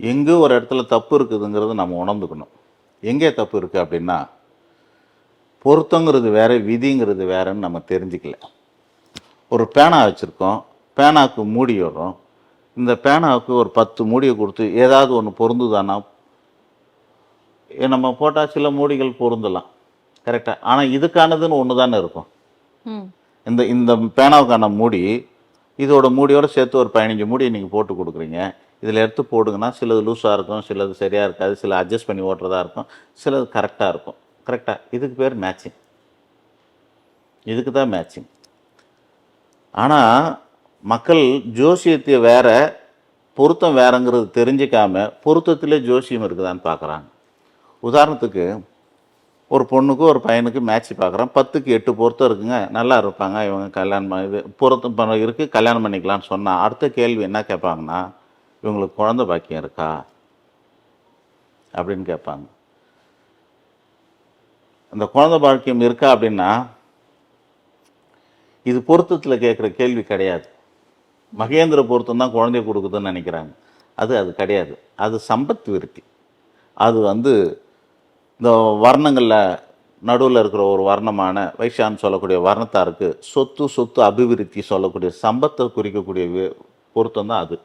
எங்கே ஒரு இடத்துல தப்பு இருக்குதுங்கிறத நம்ம உணர்ந்துக்கணும். எங்கே தப்பு இருக்குது அப்படின்னா பொருத்தங்கிறது வேற விதிங்கிறது வேறன்னு நம்ம தெரிஞ்சுக்கல. ஒரு பேனா வச்சுருக்கோம். பேனாவுக்கு மூடி வரும் இந்த பேனாவுக்கு ஒரு பத்து மூடியை கொடுத்து ஏதாவது ஒன்று பொருந்துதானா? நம்ம போட்டால் சில மூடிகள் பொருந்தலாம். கரெக்டாக ஆனால் இதுக்கானதுன்னு ஒன்று தானே இருக்கும் இந்த இந்த பேனாவுக்கான மூடி இதோட மூடியோட சேர்த்து ஒரு பதினஞ்சு மூடி நீங்கள் போட்டு கொடுக்குறீங்க. இதில் எடுத்து போடுங்கன்னா சிலது லூஸாக இருக்கும் சிலது சரியாக இருக்காது சில அட்ஜஸ்ட் பண்ணி ஓட்டுறதா இருக்கும் சிலது கரெக்டாக இருக்கும். கரெக்டாக இதுக்கு பேர் மேட்சிங் இதுக்கு தான் மேட்சிங் ஆனால் மக்கள் ஜோசியத்தை வேற பொருத்தம் வேறங்கிறது தெரிஞ்சிக்காம பொருத்தத்திலே ஜோசியம் இருக்குதான்னு பார்க்குறாங்க உதாரணத்துக்கு ஒரு பொண்ணுக்கு ஒரு பையனுக்கு மேட்ச் பார்க்குறோம் பத்துக்கு எட்டு பொருத்தம் இருக்குங்க. நல்லா இருப்பாங்க. இவங்க கல்யாணம் இது பொருத்தம் பண்ண இருக்குது கல்யாணம் பண்ணிக்கலாம்னு சொன்னால் அடுத்த கேள்வி என்ன கேட்பாங்கன்னா இவங்களுக்கு குழந்தை பாக்கியம் இருக்கா? அப்படின்னு கேட்பாங்க. அந்த குழந்தை பாக்கியம் இருக்கா அப்படின்னா இது பொருத்தத்தில் கேட்குற கேள்வி கிடையாது. மகேந்திர பொருத்தம் தான் குழந்தைய கொடுக்குதுன்னு நினைக்கிறாங்க. அது அது கிடையாது. அது சம்பத் விருத்தி. அது வந்து இந்த வர்ணங்களில் நடுவில் இருக்கிற ஒரு வர்ணமான வைஷான்னு சொல்லக்கூடிய வர்ணத்தாருக்கு சொத்து சொத்து அபிவிருத்தி சொல்லக்கூடிய சம்பத்தை குறிக்கக்கூடிய பொருத்தம் தான் அது.